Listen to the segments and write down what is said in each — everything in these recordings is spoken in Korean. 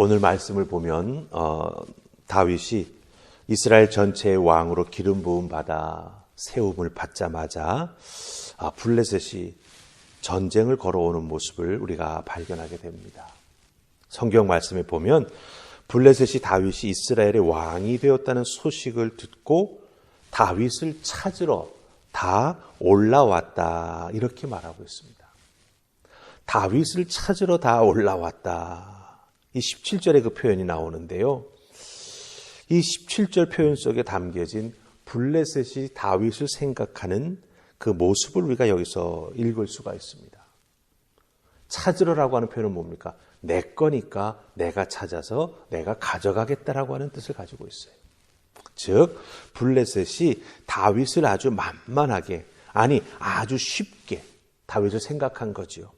오늘 말씀을 보면 어, 다윗이 이스라엘 전체의 왕으로 기름 부음 받아 세움을 받자마자 아, 블레셋이 전쟁을 걸어오는 모습을 우리가 발견하게 됩니다. 성경 말씀에 보면 블레셋이 다윗이 이스라엘의 왕이 되었다는 소식을 듣고 다윗을 찾으러 다 올라왔다 이렇게 말하고 있습니다. 다윗을 찾으러 다 올라왔다. 이 17절에 그 표현이 나오는데요. 이 17절 표현 속에 담겨진 블레셋이 다윗을 생각하는 그 모습을 우리가 여기서 읽을 수가 있습니다. 찾으러라고 하는 표현은 뭡니까? 내 거니까 내가 찾아서 내가 가져가겠다라고 하는 뜻을 가지고 있어요. 즉 블레셋이 다윗을 아주 만만하게 아니 아주 쉽게 다윗을 생각한 거지요.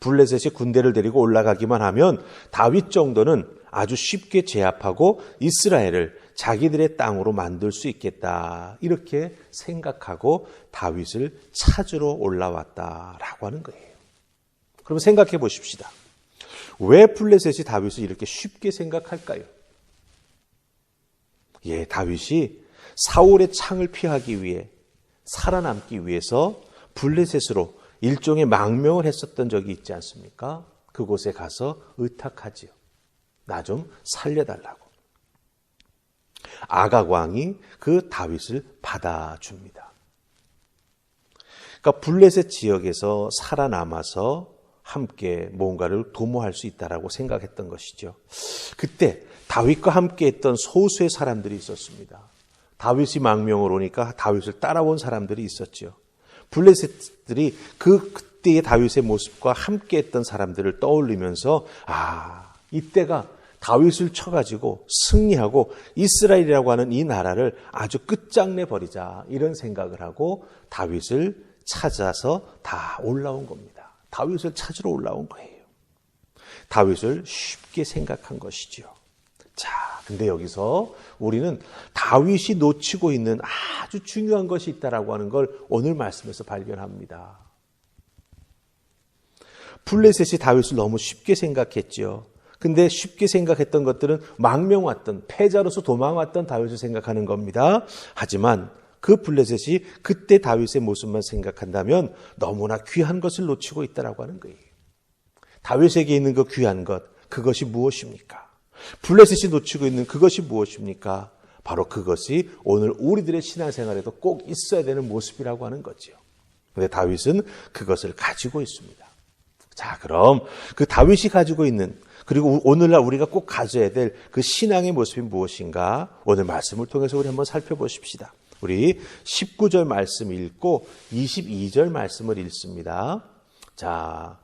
블레셋이 군대를 데리고 올라가기만 하면 다윗 정도는 아주 쉽게 제압하고 이스라엘을 자기들의 땅으로 만들 수 있겠다. 이렇게 생각하고 다윗을 찾으러 올라왔다라고 하는 거예요. 그럼 생각해 보십시다. 왜 블레셋이 다윗을 이렇게 쉽게 생각할까요? 예, 다윗이 사울의 창을 피하기 위해 살아남기 위해서 블레셋으로 일종의 망명을 했었던 적이 있지 않습니까? 그곳에 가서 의탁하지요. 나 좀 살려달라고. 아각 왕이 그 다윗을 받아줍니다. 그러니까 블레셋 지역에서 살아남아서 함께 뭔가를 도모할 수 있다라고 생각했던 것이죠. 그때 다윗과 함께 했던 소수의 사람들이 있었습니다. 다윗이 망명을 오니까 다윗을 따라온 사람들이 있었죠. 블레셋들이 그 그때의 다윗의 모습과 함께 했던 사람들을 떠올리면서 아, 이때가 다윗을 쳐가지고 승리하고 이스라엘이라고 하는 이 나라를 아주 끝장내 버리자 이런 생각을 하고 다윗을 찾아서 다 올라온 겁니다. 다윗을 찾으러 올라온 거예요. 다윗을 쉽게 생각한 것이죠. 자, 근데 여기서 우리는 다윗이 놓치고 있는 아주 중요한 것이 있다라고 하는 걸 오늘 말씀에서 발견합니다. 블레셋이 다윗을 너무 쉽게 생각했죠. 근데 쉽게 생각했던 것들은 망명 왔던 패자로서 도망왔던 다윗을 생각하는 겁니다. 하지만 그 블레셋이 그때 다윗의 모습만 생각한다면 너무나 귀한 것을 놓치고 있다라고 하는 거예요. 다윗에게 있는 그 귀한 것, 그것이 무엇입니까? 블레셋이 놓치고 있는 그것이 무엇입니까? 바로 그것이 오늘 우리들의 신앙생활에도 꼭 있어야 되는 모습이라고 하는 거죠. 근데 다윗은 그것을 가지고 있습니다. 자, 그럼 그 다윗이 가지고 있는 그리고 오늘날 우리가 꼭 가져야 될 그 신앙의 모습이 무엇인가? 오늘 말씀을 통해서 우리 한번 살펴보십시다. 우리 19절 말씀 읽고 22절 말씀을 읽습니다. 자,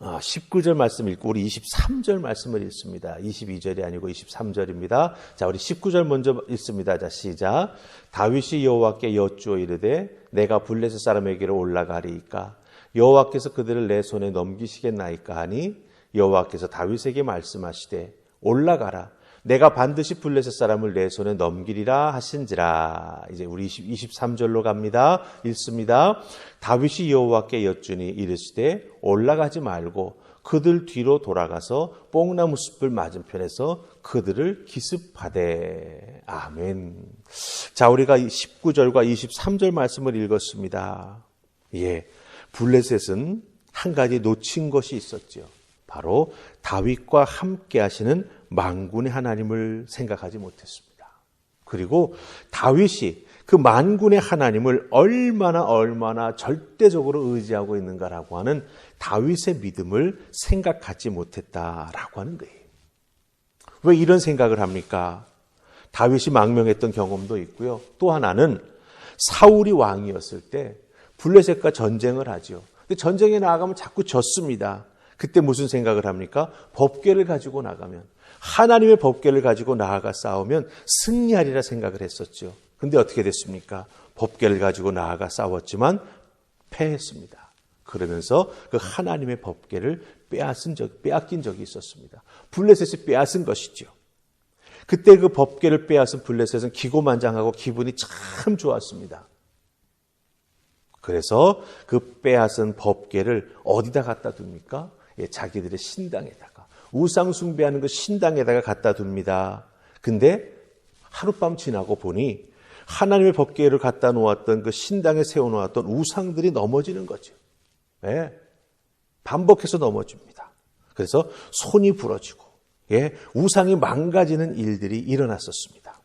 19절 말씀 읽고 우리 23절 말씀을 읽습니다. 22절이 아니고 23절입니다. 자, 우리 19절 먼저 읽습니다. 자, 시작. 다윗이 여호와께 여쭈어 이르되 내가 블레셋 사람에게로 올라가리이까 여호와께서 그들을 내 손에 넘기시겠나이까 하니 여호와께서 다윗에게 말씀하시되 올라가라 내가 반드시 블레셋 사람을 내 손에 넘기리라 하신지라. 이제 우리 23절로 갑니다. 읽습니다. 다윗이 여호와께 여쭈니 이르시되 올라가지 말고 그들 뒤로 돌아가서 뽕나무 숲을 맞은편에서 그들을 기습하되. 아멘. 자, 우리가 19절과 23절 말씀을 읽었습니다. 예. 블레셋은 한 가지 놓친 것이 있었죠. 바로 다윗과 함께 하시는 만군의 하나님을 생각하지 못했습니다. 그리고 다윗이 그 만군의 하나님을 얼마나 얼마나 절대적으로 의지하고 있는가라고 하는 다윗의 믿음을 생각하지 못했다라고 하는 거예요. 왜 이런 생각을 합니까? 다윗이 망명했던 경험도 있고요. 또 하나는 사울이 왕이었을 때 블레셋과 전쟁을 하죠. 근데 전쟁에 나아가면 자꾸 졌습니다. 그때 무슨 생각을 합니까? 법궤를 가지고 나가면 하나님의 법궤를 가지고 나아가 싸우면 승리하리라 생각을 했었죠. 근데 어떻게 됐습니까? 법궤를 가지고 나아가 싸웠지만 패했습니다. 그러면서 그 하나님의 법궤를 빼앗은 적, 빼앗긴 적이 있었습니다. 블레셋이 빼앗은 것이죠. 그때 그 법궤를 빼앗은 블레셋은 기고만장하고 기분이 참 좋았습니다. 그래서 그 빼앗은 법궤를 어디다 갖다 둡니까? 예, 자기들의 신당에다가 우상 숭배하는 그 신당에다가 갖다 둡니다. 근데 하룻밤 지나고 보니 하나님의 법궤를 갖다 놓았던 그 신당에 세워 놓았던 우상들이 넘어지는 거죠. 예. 반복해서 넘어집니다. 그래서 손이 부러지고, 예, 우상이 망가지는 일들이 일어났었습니다.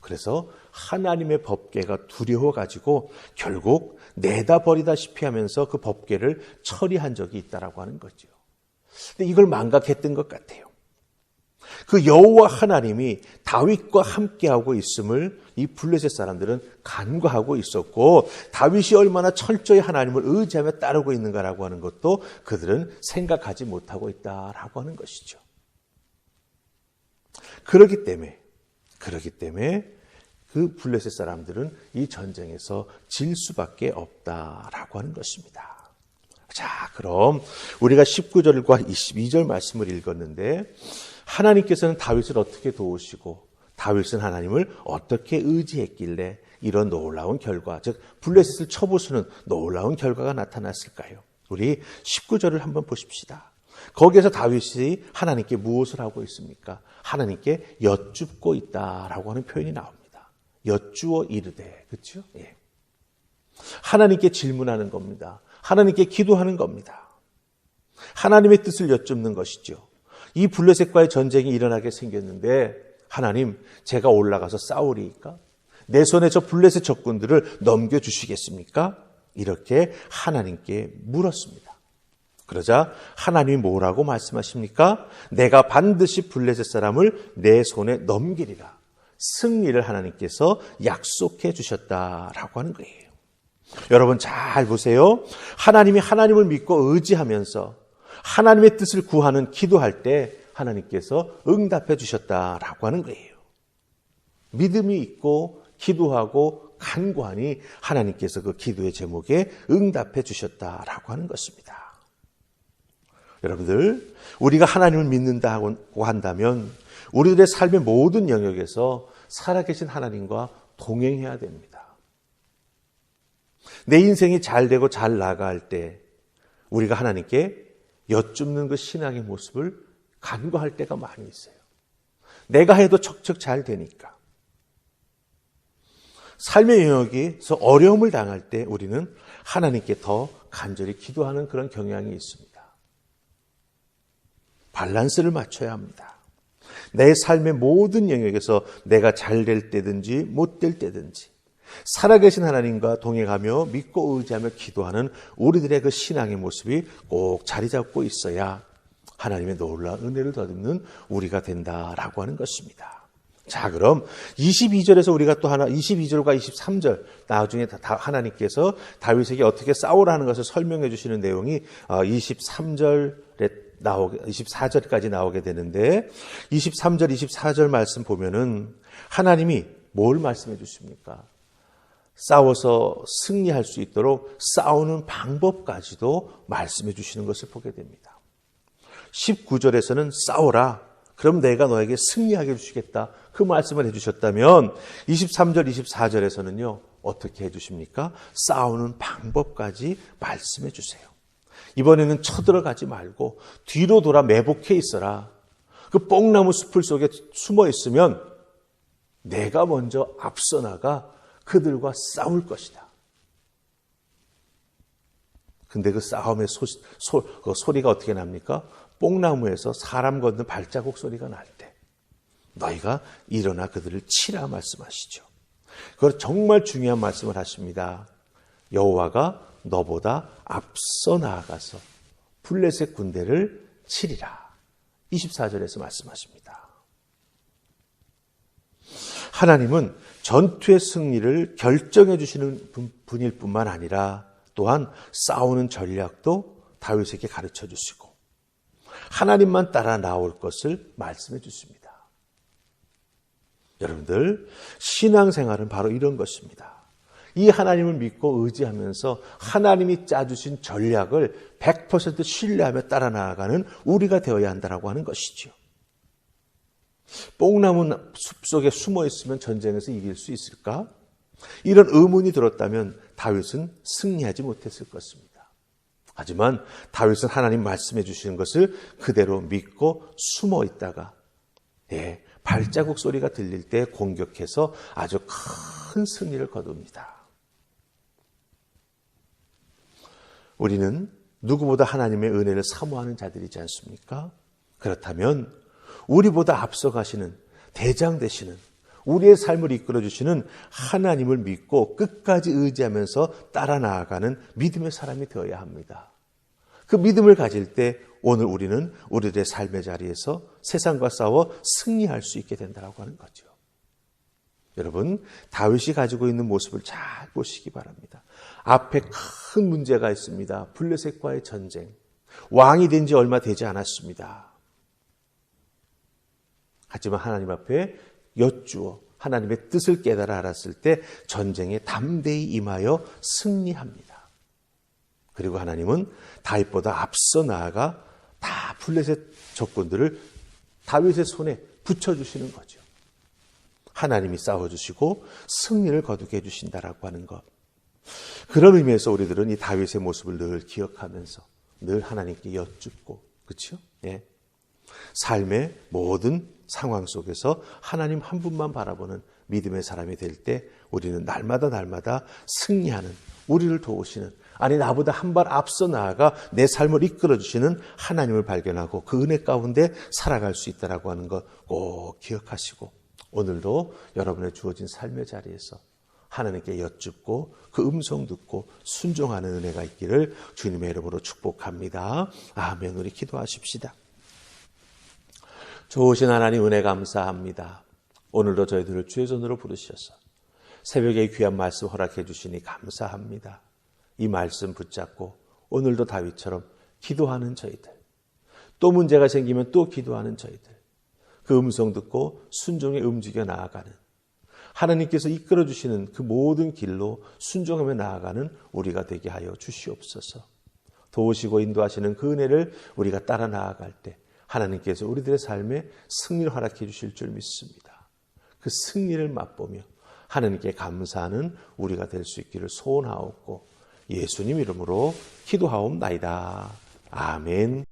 그래서 하나님의 법궤가 두려워 가지고 결국 내다 버리다시피 하면서 그 법궤를 처리한 적이 있다라고 하는 거죠. 근데 이걸 망각했던 것 같아요. 그 여호와 하나님이 다윗과 함께하고 있음을 이 블레셋 사람들은 간과하고 있었고 다윗이 얼마나 철저히 하나님을 의지하며 따르고 있는가라고 하는 것도 그들은 생각하지 못하고 있다라고 하는 것이죠. 그렇기 때문에 그렇기 때문에 그 블레셋 사람들은 이 전쟁에서 질 수밖에 없다라고 하는 것입니다. 자, 그럼 우리가 19절과 22절 말씀을 읽었는데 하나님께서는 다윗을 어떻게 도우시고 다윗은 하나님을 어떻게 의지했길래 이런 놀라운 결과, 즉 블레셋을 쳐부수는 놀라운 결과가 나타났을까요? 우리 19절을 한번 보십시다. 거기에서 다윗이 하나님께 무엇을 하고 있습니까? 하나님께 여쭙고 있다라고 하는 표현이 나옵니다. 여쭈어 이르되, 그렇죠? 예. 하나님께 질문하는 겁니다. 하나님께 기도하는 겁니다. 하나님의 뜻을 여쭙는 것이죠. 이 블레셋과의 전쟁이 일어나게 생겼는데 하나님 제가 올라가서 싸우리이까? 내 손에 저 블레셋 적군들을 넘겨주시겠습니까? 이렇게 하나님께 물었습니다. 그러자 하나님이 뭐라고 말씀하십니까? 내가 반드시 블레셋 사람을 내 손에 넘기리라. 승리를 하나님께서 약속해 주셨다라고 하는 거예요. 여러분 잘 보세요. 하나님이 하나님을 믿고 의지하면서 하나님의 뜻을 구하는 기도할 때 하나님께서 응답해 주셨다라고 하는 거예요. 믿음이 있고 기도하고 간구하니 하나님께서 그 기도의 제목에 응답해 주셨다라고 하는 것입니다. 여러분들, 우리가 하나님을 믿는다고 한다면 우리들의 삶의 모든 영역에서 살아계신 하나님과 동행해야 됩니다. 내 인생이 잘 되고 잘 나갈 때 우리가 하나님께 여쭙는 그 신앙의 모습을 간과할 때가 많이 있어요. 내가 해도 척척 잘 되니까. 삶의 영역에서 어려움을 당할 때 우리는 하나님께 더 간절히 기도하는 그런 경향이 있습니다. 밸런스를 맞춰야 합니다. 내 삶의 모든 영역에서 내가 잘 될 때든지 못 될 때든지 살아계신 하나님과 동행하며 믿고 의지하며 기도하는 우리들의 그 신앙의 모습이 꼭 자리 잡고 있어야 하나님의 놀라운 은혜를 더듬는 우리가 된다라고 하는 것입니다. 자, 그럼 22절에서 우리가 또 하나 22절과 23절 나중에 다 하나님께서 다윗에게 어떻게 싸우라는 것을 설명해 주시는 내용이 23절에 나오게 24절까지 나오게 되는데 23절 24절 말씀 보면은 하나님이 뭘 말씀해 주십니까? 싸워서 승리할 수 있도록 싸우는 방법까지도 말씀해 주시는 것을 보게 됩니다. 19절에서는 싸워라. 그럼 내가 너에게 승리하게 해주시겠다. 그 말씀을 해주셨다면 23절, 24절에서는요, 어떻게 해주십니까? 싸우는 방법까지 말씀해 주세요. 이번에는 쳐들어가지 말고 뒤로 돌아 매복해 있어라. 그 뽕나무 숲을 속에 숨어 있으면 내가 먼저 앞서 나가 그들과 싸울 것이다. 근데 그 싸움의 소, 소, 그 소리가 어떻게 납니까? 뽕나무에서 사람 걷는 발자국 소리가 날 때, 너희가 일어나 그들을 치라 말씀하시죠. 그걸 정말 중요한 말씀을 하십니다. 여호와가 너보다 앞서 나아가서 블레셋 군대를 치리라. 24절에서 말씀하십니다. 하나님은 전투의 승리를 결정해 주시는 분일 뿐만 아니라 또한 싸우는 전략도 다윗에게 가르쳐 주시고 하나님만 따라 나올 것을 말씀해 주십니다. 여러분들 신앙생활은 바로 이런 것입니다. 이 하나님을 믿고 의지하면서 하나님이 짜주신 전략을 100% 신뢰하며 따라 나아가는 우리가 되어야 한다라고 하는 것이죠. 뽕나무 숲속에 숨어 있으면 전쟁에서 이길 수 있을까? 이런 의문이 들었다면 다윗은 승리하지 못했을 것입니다. 하지만 다윗은 하나님 말씀해 주시는 것을 그대로 믿고 숨어 있다가 예, 발자국 소리가 들릴 때 공격해서 아주 큰 승리를 거둡니다. 우리는 누구보다 하나님의 은혜를 사모하는 자들이지 않습니까? 그렇다면 우리보다 앞서가시는 대장 되시는 우리의 삶을 이끌어 주시는 하나님을 믿고 끝까지 의지하면서 따라 나아가는 믿음의 사람이 되어야 합니다. 그 믿음을 가질 때 오늘 우리는 우리들의 삶의 자리에서 세상과 싸워 승리할 수 있게 된다고 하는 거죠. 여러분, 다윗이 가지고 있는 모습을 잘 보시기 바랍니다. 앞에 큰 문제가 있습니다. 블레셋과의 전쟁. 왕이 된 지 얼마 되지 않았습니다. 하지만 하나님 앞에 여쭈어 하나님의 뜻을 깨달아 알았을 때 전쟁에 담대히 임하여 승리합니다. 그리고 하나님은 다윗보다 앞서 나아가 다 블레셋 적군들을 다윗의 손에 붙여주시는 거죠. 하나님이 싸워주시고 승리를 거두게 해주신다라고 하는 것. 그런 의미에서 우리들은 이 다윗의 모습을 늘 기억하면서 늘 하나님께 여쭙고, 그렇죠? 예. 삶의 모든 상황 속에서 하나님 한 분만 바라보는 믿음의 사람이 될 때 우리는 날마다 날마다 승리하는 우리를 도우시는 아니 나보다 한 발 앞서 나아가 내 삶을 이끌어 주시는 하나님을 발견하고 그 은혜 가운데 살아갈 수 있다라고 하는 것 꼭 기억하시고 오늘도 여러분의 주어진 삶의 자리에서 하나님께 여쭙고 그 음성 듣고 순종하는 은혜가 있기를 주님의 이름으로 축복합니다. 아멘. 우리 기도하십시다. 좋으신 하나님 은혜 감사합니다. 오늘도 저희들을 주의 손으로 부르셔서 새벽에 귀한 말씀 허락해 주시니 감사합니다. 이 말씀 붙잡고 오늘도 다윗처럼 기도하는 저희들. 또 문제가 생기면 또 기도하는 저희들. 그 음성 듣고 순종에 움직여 나아가는 하나님께서 이끌어 주시는 그 모든 길로 순종하며 나아가는 우리가 되게 하여 주시옵소서. 도우시고 인도하시는 그 은혜를 우리가 따라 나아갈 때 하나님께서 우리들의 삶에 승리를 허락해 주실 줄 믿습니다. 그 승리를 맛보며 하나님께 감사하는 우리가 될 수 있기를 소원하옵고 예수님 이름으로 기도하옵나이다. 아멘.